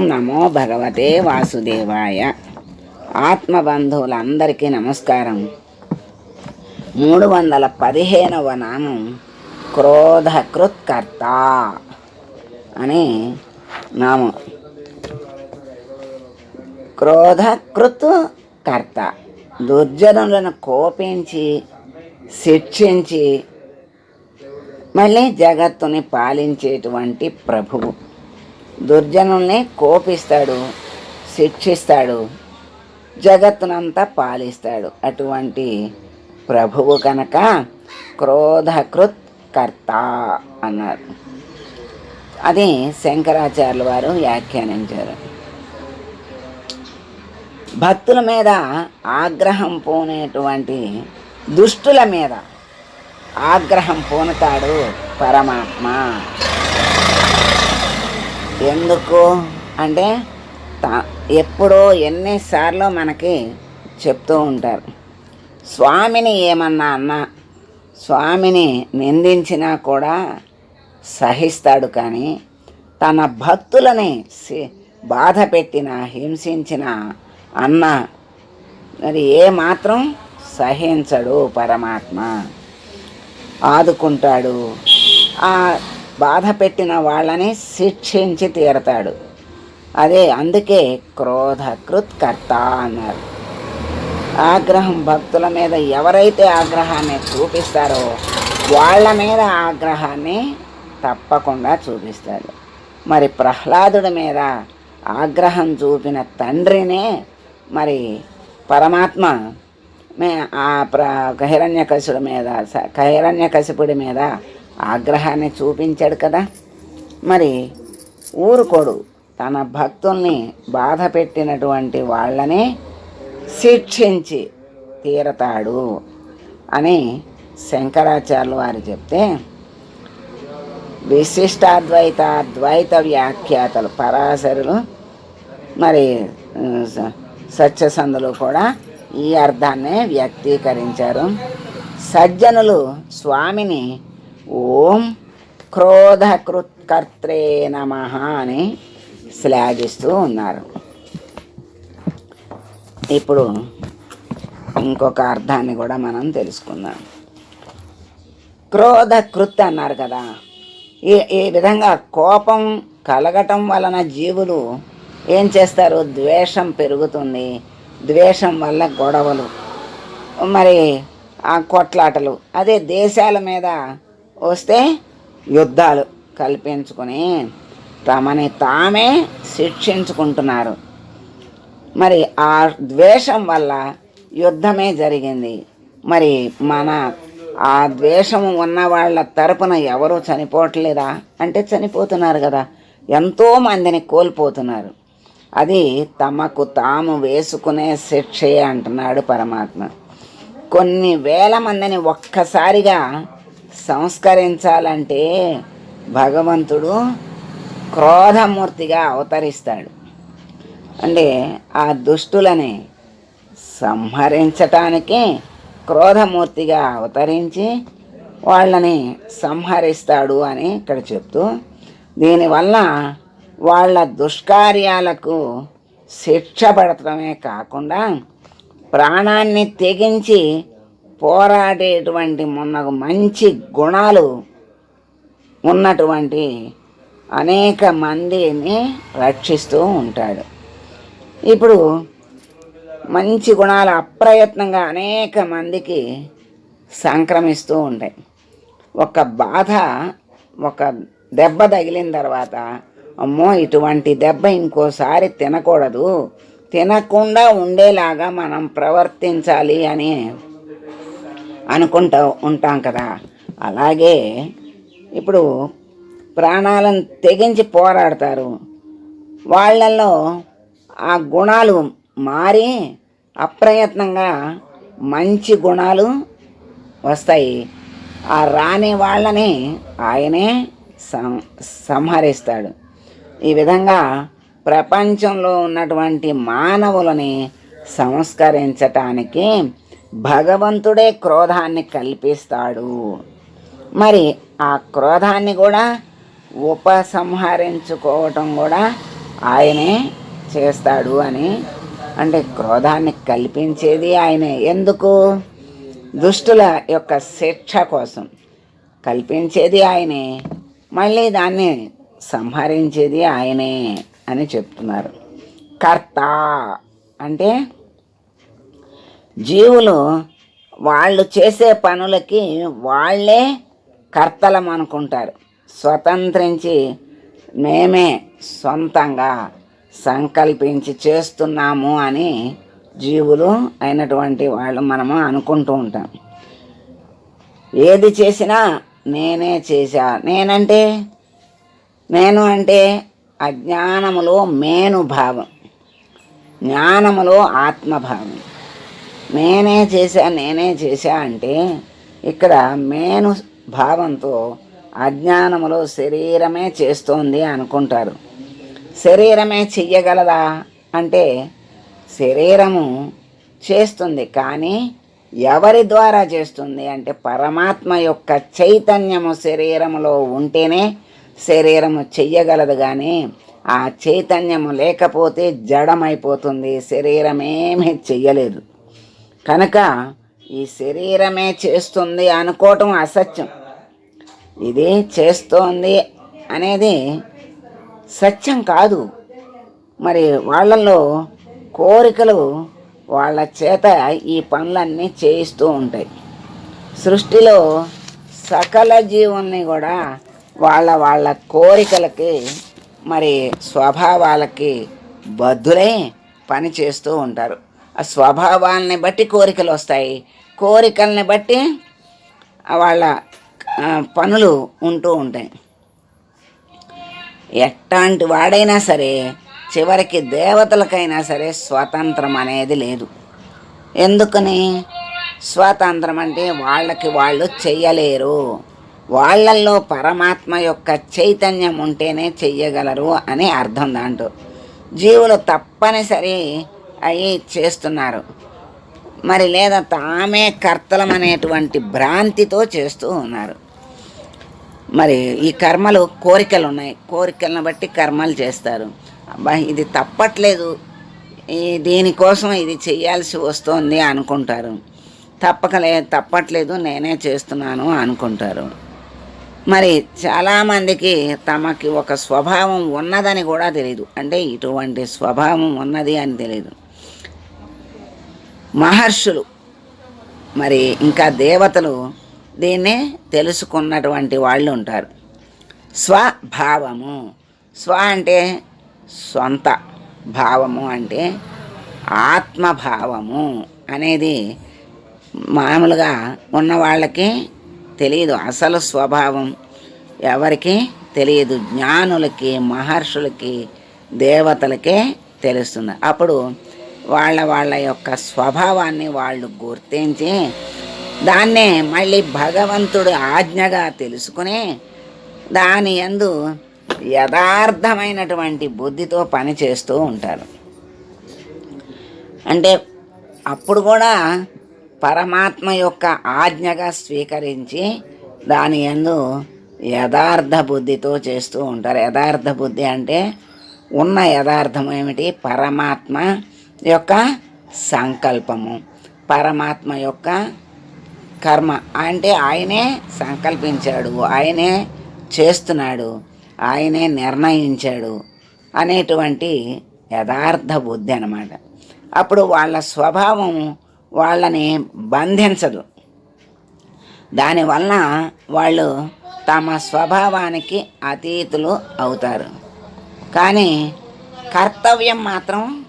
ఓం నమో భగవతే వాసుదేవాయ. ఆత్మబంధువులందరికీ నమస్కారం. మూడు వందల పదిహేనవ నామం క్రోధకృత్కర్త అని నామం. క్రోధకృత్ కర్త దుర్జనులను కోపించి శిక్షించి మళ్ళీ జగత్తుని పాలించేటువంటి ప్రభువు. దుర్జనుల్ని కోపిస్తాడు శిక్షిస్తాడు జగత్తునంతా పాలిస్తాడు. అటువంటి ప్రభువు కనుక క్రోధకృత్ కర్త అన్నారు. అది శంకరాచార్యుల వారు వ్యాఖ్యానించారు. భక్తుల మీద ఆగ్రహం పోనేటువంటి దుష్టుల మీద ఆగ్రహం పూనుతాడు పరమాత్మ. ఎందుకు? అంటే ఎప్పుడో ఎన్నిసార్లు మనకి చెప్తూ ఉంటారు. స్వామిని ఏమన్నా అన్నా స్వామిని నిందించినా కూడా సహిస్తాడు కానీ తన భక్తులని సి- బాధ పెట్టిన హింసించిన అన్న మరి ఏ మాత్రం సహించడు పరమాత్మ. ఆదుకుంటాడు. ఆ బాధ పెట్టిన వాళ్ళని శిక్షించి తీరతాడు. అదే అందుకే క్రోధకృత్ కర్త అన్నారు. ఆగ్రహం భక్తుల మీద ఎవరైతే ఆగ్రహాన్ని చూపిస్తారో వాళ్ళ మీద ఆగ్రహాన్ని తప్పకుండా చూపిస్తాడు. మరి ప్రహ్లాదుడి మీద ఆగ్రహం చూపిన తండ్రినే మరి పరమాత్మ మే ఆ ప్ర హిరణ్యకశుడి మీద స- హిరణ్యకశిపుడి మీద ఆగ్రహాన్ని చూపించాడు కదా. మరి ఊరుకోడు. తన భక్తుల్ని బాధ పెట్టినటువంటి వాళ్ళని శిక్షించి తీరతాడు అని శంకరాచార్యులు వారు చెప్తే విశిష్టాద్వైత ద్వైత వ్యాఖ్యాతలు పరాశరులు మరి ఆ, సత్యసంధులు కూడా ఈ అర్థాన్నే వ్యక్తీకరించారు. సజ్జనులు స్వామిని ఓం క్రోధకృత్కర్త్రే నమ అని శ్లాఘిస్తూ ఉన్నారు. ఇప్పుడు ఇంకొక అర్థాన్ని కూడా మనం తెలుసుకుందాం. క్రోధకృత్ అన్నారు కదా. ఈ ఈ విధంగా కోపం కలగటం వలన జీవులు ఏం చేస్తారు? ద్వేషం పెరుగుతుంది. ద్వేషం వల్ల గొడవలు. మరి ఆ కొట్లాటలు. అదే దేశాల మీద వస్తే యుద్ధాలు కల్పించుకొని తమని తామే శిక్షించుకుంటున్నారు. మరి ఆ ద్వేషం వల్ల యుద్ధమే జరిగింది. మరి మన ఆ ద్వేషం ఉన్న వాళ్ళ తరపున ఎవరు చనిపోవట్లేదా? అంటే చనిపోతున్నారు కదా. ఎంతో మందిని కోల్పోతున్నారు. అది తమకు తాము వేసుకునే శిక్షే అంటున్నాడు పరమాత్మ. కొన్ని వేల మందిని ఒక్కసారిగా సంస్కరించాలంటే భగవంతుడు క్రోధమూర్తిగా అవతరిస్తాడు. అంటే ఆ దుష్టులని సంహరించటానికి క్రోధమూర్తిగా అవతరించి వాళ్ళని సంహరిస్తాడు అని ఇక్కడ చెప్తూ దీనివల్ల వాళ్ళ దుష్కార్యాలకు శిక్ష పడటమే కాకుండా ప్రాణాన్ని తెగించి పోరాడేటువంటి మొన్న మంచి గుణాలు ఉన్నటువంటి అనేక మందిని రక్షిస్తూ ఉంటాడు. ఇప్పుడు మంచి గుణాలు అప్రయత్నంగా అనేక మందికి సంక్రమిస్తూ ఉంటాయి. ఒక బాధ ఒక దెబ్బ తగిలిన తర్వాత అమ్మో ఇటువంటి దెబ్బ ఇంకోసారి తినకూడదు. తినకుండా ఉండేలాగా మనం ప్రవర్తించాలి అని అనుకుంటా ఉంటాం కదా. అలాగే ఇప్పుడు ప్రాణాలను తెగించి పోరాడతారు. వాళ్ళల్లో ఆ గుణాలు మారి అప్రయత్నంగా మంచి గుణాలు వస్తాయి. ఆ రాని వాళ్ళని ఆయనే సం సంహరిస్తాడు. ఈ విధంగా ప్రపంచంలో ఉన్నటువంటి మానవులని సంస్కరించటానికి భగవంతుడే క్రోధాన్ని కల్పిస్తాడు. మరి ఆ క్రోధాన్ని కూడా ఉపసంహరించుకోవటం కూడా ఆయనే చేస్తాడు అని. అంటే క్రోధాన్ని కల్పించేది ఆయనే. ఎందుకు? దుష్టుల యొక్క శిక్ష కోసం. కల్పించేది ఆయనే. మళ్ళీ దాన్ని సంహరించేది ఆయనే అని చెప్తున్నారు. కర్త అంటే జీవులు వాళ్ళు చేసే పనులకి వాళ్ళే కర్తలం అనుకుంటారు. స్వతంత్రించి మేమే సొంతంగా సంకల్పించి చేస్తున్నాము అని జీవులు అయినటువంటి వాళ్ళు మనము అనుకుంటూ ఉంటాం. ఏది చేసినా నేనే చేశా. నేనంటే? నేను అంటే అజ్ఞానములో మేను భావం. జ్ఞానములో ఆత్మభావం. నేనే చేశా నేనే చేశా అంటే ఇక్కడ మేను భావంతో అజ్ఞానములో శరీరమే చేస్తోంది అనుకుంటారు. శరీరమే చెయ్యగలదా అంటే శరీరము చేస్తుంది కానీ ఎవరి ద్వారా చేస్తుంది అంటే పరమాత్మ యొక్క చైతన్యము శరీరములో ఉంటేనే శరీరము చెయ్యగలదు కానీ ఆ చైతన్యము లేకపోతే జడమైపోతుంది శరీరమేమీ చెయ్యలేదు. కనుక ఈ శరీరమే చేస్తుంది అనుకోవటం అసత్యం. ఇది చేస్తోంది అనేది సత్యం కాదు. మరి వాళ్ళల్లో కోరికలు వాళ్ళ చేత ఈ పనులన్నీ చేయిస్తూ ఉంటాయి. సృష్టిలో సకల జీవుల్ని కూడా వాళ్ళ వాళ్ళ కోరికలకి మరి స్వభావాలకి బద్దులై పని చేస్తూ ఉంటారు. ఆ స్వభావాల్ని బట్టి కోరికలు వస్తాయి. కోరికల్ని బట్టి వాళ్ళ పనులు ఉంటూ ఉంటాయి. ఎట్లాంటి వాడైనా సరే చివరికి దేవతలకైనా సరే స్వాతంత్రం అనేది లేదు. ఎందుకని? స్వాతంత్రం అంటే వాళ్ళకి వాళ్ళు చెయ్యలేరు. వాళ్ళల్లో పరమాత్మ యొక్క చైతన్యం ఉంటేనే చెయ్యగలరు అని అర్థం దాంట్లో. జీవులు తప్పనిసరి అవి చేస్తున్నారు. మరి లేదా తామే కర్తలం అనేటువంటి భ్రాంతితో చేస్తూ ఉన్నారు. మరి ఈ కర్మలు కోరికలు ఉన్నాయి. కోరికలను బట్టి కర్మలు చేస్తారు. అబ్బా ఇది తప్పట్లేదు. ఈ దీనికోసం ఇది చేయాల్సి వస్తోంది అనుకుంటారు. తప్పకలే తప్పట్లేదు నేనే చేస్తున్నాను అనుకుంటారు. మరి చాలామందికి తమకి ఒక స్వభావం ఉన్నదని కూడా తెలియదు అంటే ఇటువంటి స్వభావం ఉన్నది అని తెలియదు మహర్షులు. మరి ఇంకా దేవతలు దీన్నే తెలుసుకున్నటువంటి వాళ్ళు ఉంటారు. స్వభావము. స్వ అంటే సొంత. భావము అంటే ఆత్మభావము అనేది మామూలుగా ఉన్న వాళ్ళకి తెలియదు. అసలు స్వభావం ఎవరికి తెలియదు. జ్ఞానులకి మహర్షులకి దేవతలకే తెలుస్తుంది. అప్పుడు వాళ్ళ వాళ్ళ యొక్క స్వభావాన్ని వాళ్ళు గుర్తించి దాన్నే మళ్ళీ భగవంతుడు ఆజ్ఞగా తెలుసుకుని దాని యందు యథార్థమైనటువంటి బుద్ధితో పని చేస్తూ ఉంటారు. అంటే అప్పుడు కూడా పరమాత్మ యొక్క ఆజ్ఞగా స్వీకరించి దాని యందు యథార్థ బుద్ధితో చేస్తూ ఉంటారు. యథార్థ బుద్ధి అంటే ఉన్న యథార్థం ఏమిటి? పరమాత్మ యొక్క సంకల్పము. పరమాత్మ యొక్క కర్మ. అంటే ఆయనే సంకల్పించాడు ఆయనే చేస్తున్నాడు ఆయనే నిర్ణయించాడు అనేటువంటి యథార్థ బుద్ధి అనమాట అప్పుడు వాళ్ళ స్వభావం వాళ్ళని బంధించదు. దానివలన వాళ్ళు తమ స్వభావానికి అతీతులు అవుతారు. కానీ కర్తవ్యం మాత్రం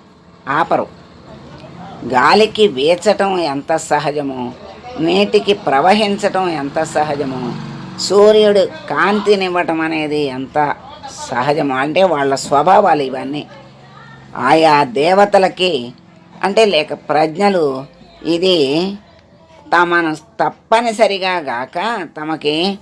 ఆపరు. గాలికి వీచటం ఎంత సహజమో నీటికి ప్రవహించటం ఎంత సహజమో సూర్యుడు కాంతినివ్వటం అనేది ఎంత సహజమో అంటే వాళ్ళ స్వభావాలు ఇవన్నీ. ఆయా దేవతలకి అంటే లేక ప్రజ్ఞలు ఇది తమను తప్పనిసరిగా గాక తమకి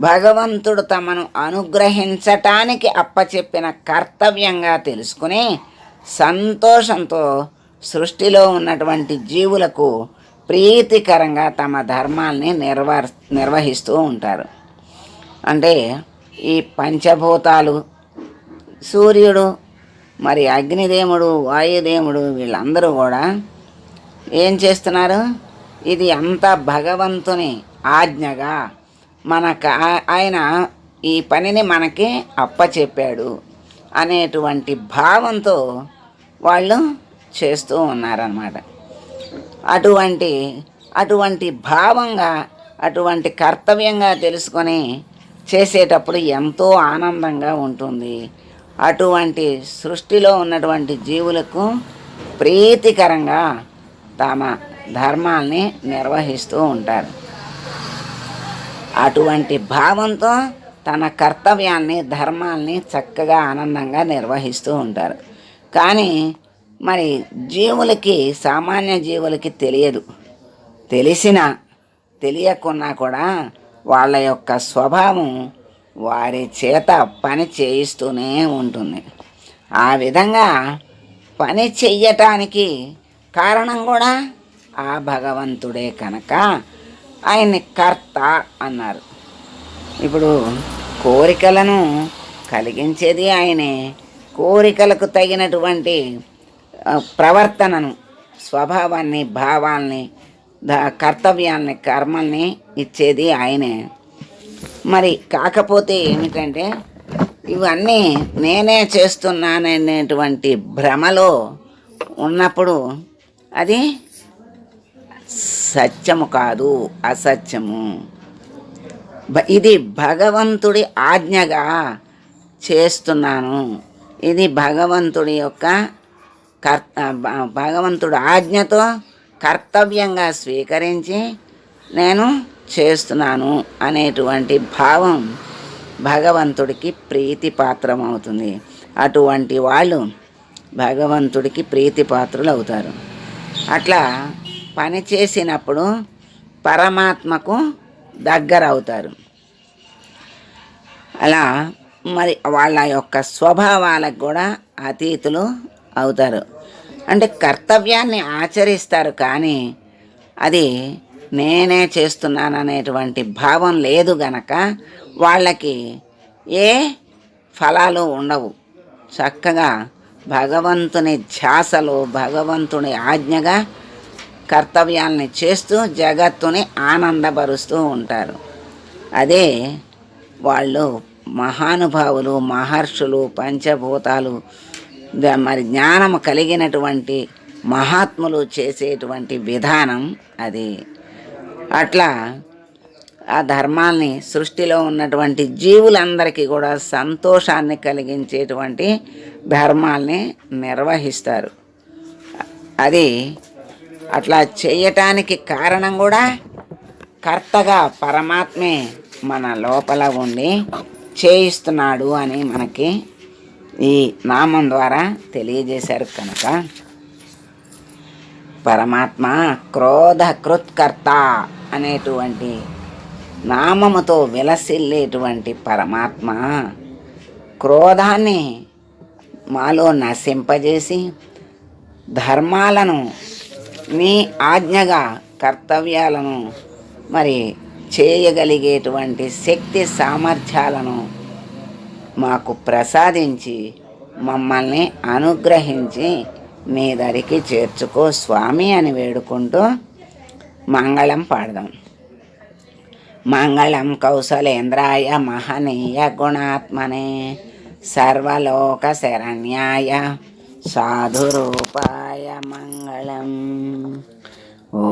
భగవంతుడు తమను అనుగ్రహించటానికి అప్పచెప్పిన కర్తవ్యంగా తెలుసుకుని సంతోషంతో సృష్టిలో ఉన్నటువంటి జీవులకు ప్రీతికరంగా తమ ధర్మాల్ని నిర్వ నిర్వహిస్తూ ఉంటారు. అంటే ఈ పంచభూతాలు సూర్యుడు మరి అగ్నిదేవుడు వాయుదేవుడు వీళ్ళందరూ కూడా ఏం చేస్తున్నారు? ఇది అంతా భగవంతుని ఆజ్ఞగా మనకు ఆ- ఆయన ఈ పనిని మనకి అప్పచెప్పాడు. అనేటువంటి భావంతో వాళ్ళు చేస్తూ ఉన్నారన్నమాట. అటువంటి అటువంటి భావంగా అటువంటి కర్తవ్యంగా తెలుసుకొని చేసేటప్పుడు ఎంతో ఆనందంగా ఉంటుంది. అటువంటి సృష్టిలో ఉన్నటువంటి జీవులకు ప్రీతికరంగా తమ ధర్మాల్ని నిర్వహిస్తూ ఉంటారు. అటువంటి భావంతో తన కర్తవ్యాన్ని ధర్మాల్ని చక్కగా ఆనందంగా నిర్వహిస్తూ ఉంటారు. కానీ మరి జీవులకి సామాన్య జీవులకి తెలియదు. తెలిసిన తెలియకున్నా కూడా వాళ్ళ యొక్క స్వభావం వారి చేత పని చేయిస్తూనే ఉంటుంది. ఆ విధంగా పని చెయ్యటానికి కారణం కూడా ఆ భగవంతుడే కనుక. ఆయన్ని కర్త అన్నారు. ఇప్పుడు కోరికలను కలిగించేది ఆయనే. కోరికలకు తగినటువంటి ప్రవర్తనను స్వభావాన్ని భావాల్ని ద కర్తవ్యాల్ని కర్మల్ని ఇచ్చేది ఆయనే. మరి కాకపోతే ఏమిటంటే ఇవన్నీ నేనే చేస్తున్నాననేటువంటి భ్రమలో ఉన్నప్పుడు అది సత్యము కాదు అసత్యము. ఇది భగవంతుడి ఆజ్ఞగా చేస్తున్నాను. ఇది భగవంతుడి యొక్క కర్ భగవంతుడు భగవంతుడి ఆజ్ఞతో కర్తవ్యంగా స్వీకరించి నేను చేస్తున్నాను అనేటువంటి భావం భగవంతుడికి ప్రీతిపాత్రం అవుతుంది అటువంటి వాళ్ళు భగవంతుడికి ప్రీతిపాత్రులు అవుతారు అట్లా పని చేసినప్పుడు పరమాత్మకు దగ్గర అవుతారు అలా మరి వాళ్ళ యొక్క స్వభావాలకు కూడా అతీతులు అవుతారు. అంటే కర్తవ్యాన్ని ఆచరిస్తారు కానీ అది నేనే చేస్తున్నాను అనేటువంటి భావం లేదు గనక వాళ్ళకి ఏ ఫలాలు ఉండవు. చక్కగా భగవంతుని ధ్యాసలో భగవంతుని ఆజ్ఞగా కర్తవ్యాల్ని చేస్తూ జగత్తుని ఆనందపరుస్తూ ఉంటారు. అదే వాళ్ళు మహానుభావులు మహర్షులు పంచభూతాలు మరి జ్ఞానము కలిగినటువంటి మహాత్ములు చేసేటువంటి విధానం అది. అట్లా ఆ ధర్మాల్ని సృష్టిలో ఉన్నటువంటి జీవులందరికీ కూడా సంతోషాన్ని కలిగించేటువంటి ధర్మాల్ని నిర్వహిస్తారు. అది అట్లా చేయటానికి కారణం కూడా కర్తగా పరమాత్మే మన లోపల ఉండి చేయిస్తున్నాడు అని మనకి ఈ నామం ద్వారా తెలియజేశారు కనుక. పరమాత్మ క్రోధ కృత్కర్త అనేటువంటి నామముతో విలసిల్లేటువంటి పరమాత్మ క్రోధాన్ని మాలో నశింపజేసి ధర్మాలను మీ ఆజ్ఞగా కర్తవ్యాలను మరి చేయగలిగేటువంటి శక్తి సామర్థ్యాలను మాకు ప్రసాదించి మమ్మల్ని అనుగ్రహించి మీ దరికి చేర్చుకో స్వామి అని వేడుకుంటూ మంగళం పాడదాం. మంగళం కౌశలేంద్రాయ మహనీయ గుణాత్మనే సర్వలోక శరణ్యాయ సాధురూపాయ మంగళం. ఓ